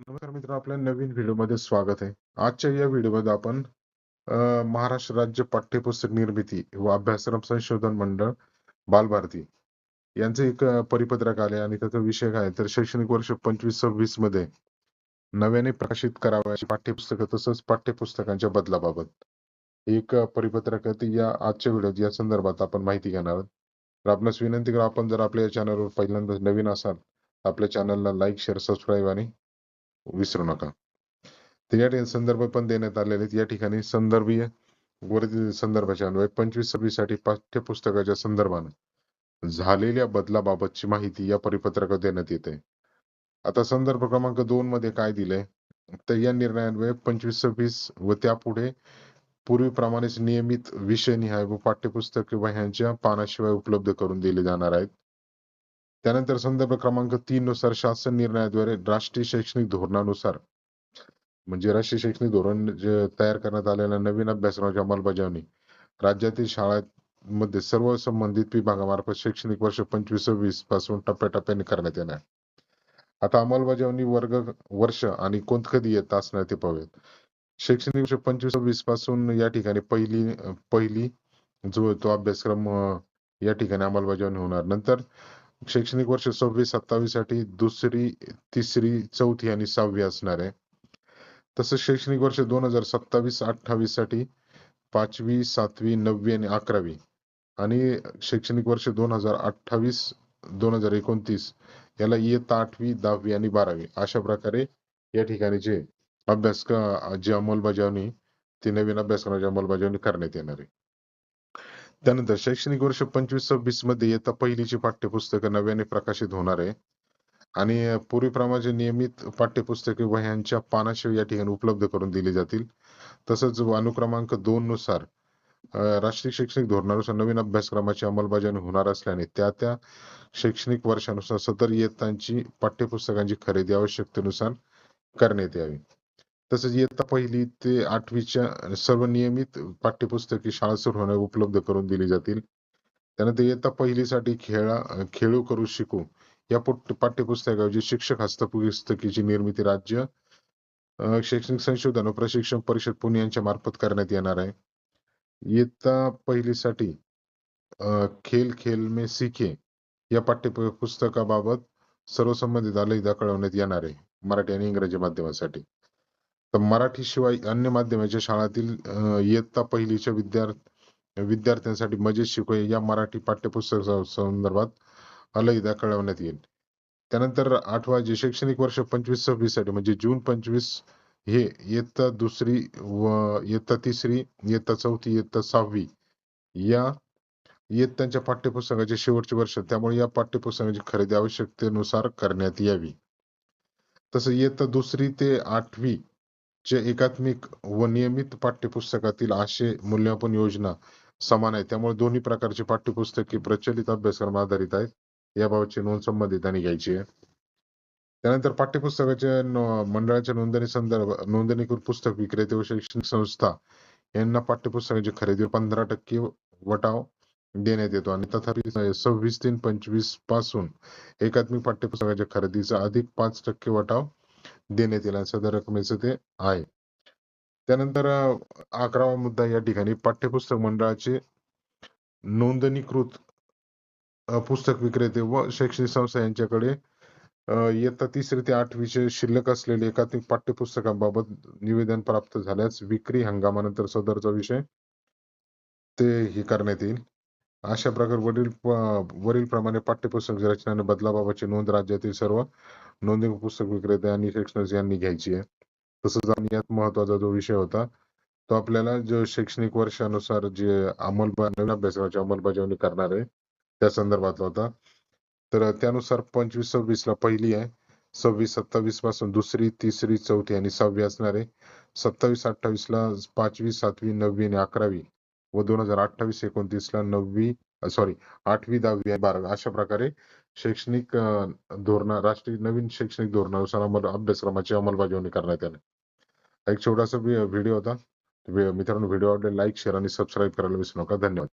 नमस्कार मित्र आपल्या नवीन व्हिडिओमध्ये स्वागत आहे. आजच्या या व्हिडिओमध्ये आपण महाराष्ट्र राज्य पाठ्यपुस्तक निर्मिती व अभ्यासक्रम संशोधन मंडळ बालभारती यांचं एक परिपत्रक आले आणि त्याचा विषय काय तर शैक्षणिक वर्ष पंचवीस सव्वीसमध्ये नव्याने प्रकाशित करावयाची पाठ्यपुस्तकं तसंच पाठ्यपुस्तकांच्या बदलाबाबत एक परिपत्रक या आजच्या व्हिडिओत या संदर्भात आपण माहिती घेणार आहोत. तर आपणास विनंती करू आपण जर आपल्या या चॅनलवर पहिल्यांदा नवीन असाल आपल्या चॅनलला लाईक शेअर सबस्क्राईब आणि विसरू नका. तर या ठिकाणी संदर्भ पण देण्यात आलेले आहेत. या ठिकाणी संदर्भीय वरील संदर्भाच्या अन्वये पंचवीस सव्वीससाठी पाठ्यपुस्तकाच्या संदर्भाने झालेल्या बदलाबाबतची माहिती या परिपत्रकात देण्यात येते. आता संदर्भ क्रमांक दोन मध्ये काय दिले तर या निर्णयान्वये पंचवीस सव्वीस व त्यापुढे पूर्वीप्रमाणेच नियमित विषयनिहाय व पाठ्यपुस्तके वह्यांच्या पानाशिवाय उपलब्ध करून दिले जाणार आहेत. त्यानंतर संदर्भ क्रमांक तीन नुसार शासन निर्णयाद्वारे राष्ट्रीय शैक्षणिक धोरणानुसार म्हणजे राष्ट्रीय शैक्षणिक धोरण जे तयार करण्यात आलेल्या नवीन अभ्यासक्रमाची अंमलबजावणी राज्यातील शाळांमध्ये सर्व संबंधित विभागामार्फत शैक्षणिक वर्ष पंचवीस सव्वीसपासून टप्प्याटप्प्याने करण्यात येणार. आता अंमलबजावणी वर्ग वर्ष आणि कोण कधी येत असणार ते पाहूयात. शैक्षणिक वर्ष पंचवीस सव्वीसपासून या ठिकाणी पहिली पहिली जो तो अभ्यासक्रम या ठिकाणी अंमलबजावणी होणार. नंतर शैक्षणिक वर्ष सव्वीस सत्तावीससाठी दुसरी तिसरी चौथी आणि सहावी असणार आहे. तसंच शैक्षणिक वर्ष दोन हजार सत्तावीस अठ्ठावीससाठी पाचवी सातवी नववी आणि अकरावी आणि शैक्षणिक वर्ष दोन हजार अठ्ठावीस दोन हजार एकोणतीस याला इयत्ता आठवी दहावी आणि बारावी अशा प्रकारे या ठिकाणी जे अभ्यास जी अंमलबजावणी ती नवीन अभ्यासक्रमाची अंमलबजावणी करण्यात येणार आहे. त्यानंतर शैक्षणिक वर्ष पंचवीस सव्वीसमध्ये इयत्ता पहिलीची पाठ्यपुस्तकं नव्याने प्रकाशित होणार आहे. आणि पूर्वीप्रमाणे नियमित पाठ्यपुस्तके वह्यांच्या पानाशिवाय या ठिकाणी उपलब्ध करून दिली जातील. तसंच अनुक्रमांक दोन नुसार राष्ट्रीय शैक्षणिक धोरणानुसार नवीन अभ्यासक्रमाची अंमलबजावणी होणार असल्याने त्या त्या शैक्षणिक वर्षानुसार सदर इयत्तांची पाठ्यपुस्तकांची खरेदी आवश्यकतेनुसार करण्यात यावी. तसेच इयत्ता पहिली ते आठवीच्या सर्व नियमित पाठ्यपुस्तके शाळा सुरू होण्यास उपलब्ध करून दिली जातील. त्यानंतर इयत्ता पहिलीसाठी खेळा खेळू करू शिकू या पाठ्यपुस्तकाऐवजी शिक्षक हस्तपुस्तकीची निर्मिती राज्य शैक्षणिक संशोधन व प्रशिक्षण परिषद पुणे यांच्या मार्फत करण्यात येणार आहे. इयत्ता पहिलीसाठी खेल खेल में सीखे या पाठ्यपुस्तकाबाबत सर्व संबंधित आलेख कळवण्यात येणार आहे. मराठी आणि इंग्रजी माध्यमासाठी. तर मराठी शिवाय अन्य माध्यमाच्या शाळातील इयत्ता पहिलीच्या विद्यार्थी विद्यार्थ्यांसाठी मजेत शिकवूया या मराठी पाठ्यपुस्तका संदर्भात अलगदा कळवण्यात येईल. त्यानंतर आठवा जे शैक्षणिक वर्ष पंचवीस सव्वीससाठी म्हणजे जून पंचवीस हे इयत्ता दुसरी व इयत्ता तिसरी इयत्ता चौथी इयत्ता सहावी या इयत्तांच्या पाठ्यपुस्तकाचे शेवटचे वर्ष. त्यामुळे या पाठ्यपुस्तकांची खरेदी आवश्यकतेनुसार करण्यात यावी. तसं इयत्ता दुसरी ते आठवी चे एकात्मिक व नियमित पाठ्यपुस्तकातील आशय मूल्यांकन योजना समान आहे त्यामुळे दोन्ही प्रकारची पाठ्यपुस्तके प्रचलित अभ्यासक्रम आधारित आहेत. याबाबतची नोंद संबंधितांनी घ्यायची आहे. त्यानंतर पाठ्यपुस्तकाच्या मंडळाच्या नोंदणी संदर्भ नोंदणीकृत पुस्तक विक्रेते व शैक्षणिक संस्था यांना पाठ्यपुस्तकाची खरेदी पंधरा टक्के वटाव देण्यात येतो आणि तथापि सव्वीस तीन पंचवीसपासून एकात्मिक पाठ्यपुस्तकाच्या खरेदीचा अधिक पाच टक्के वटाव देण्यात येईल सदर रकमेचं ते आहे. त्यानंतर अकरावा मुद्दा या ठिकाणी पाठ्यपुस्तक मंडळाचे नोंदणीकृत पुस्तक विक्रेते व शैक्षणिक संस्था यांच्याकडे इयत्ता तिसरी ते आठवीचे शिल्लक असलेले एकात्मिक पाठ्यपुस्तकांबाबत निवेदन प्राप्त झाल्यास विक्री हंगामानंतर सदरचा विषय ते हे करण्यात येईल. अशा प्रकारे वरील वरील प्रमाणे पाठ्यपुस्तक रचना आणि बदलाबाबतची नोंद राज्यातील सर्व नोंदणी पुस्तक विक्रेते आणि शिक्षण यांनी घ्यायची आहे. तसंच आणि यात महत्त्वाचा जो विषय होता तो आपल्याला जो शैक्षणिक वर्षानुसार जे अंमलबजावणी अभ्यासक्रमाची अंमलबजावणी करणार आहे त्या संदर्भातला होता. तर त्यानुसार पंचवीस सव्वीस ला पहिली आहे. सव्वीस सत्तावीसपासून दुसरी तिसरी चौथी आणि सहावी असणार आहे. सत्तावीस अठ्ठावीस ला पाचवी सातवी नववी आणि अकरावी व दोन हजार अठ्ठावीस एकोणतीसला नववी सॉरी आठवी दहावी बारावी अशा प्रकारे शैक्षणिक धोरणा धोरण राष्ट्रीय नवीन शैक्षणिक धोरणानुसार अभ्यासक्रमाची अंमलबजावणी करण्यात आली. एक छोटासा व्हिडिओ होता. मित्रांनो व्हिडिओ आवडले लाईक शेअर आणि सबस्क्राईब करायला विसरू नका. धन्यवाद.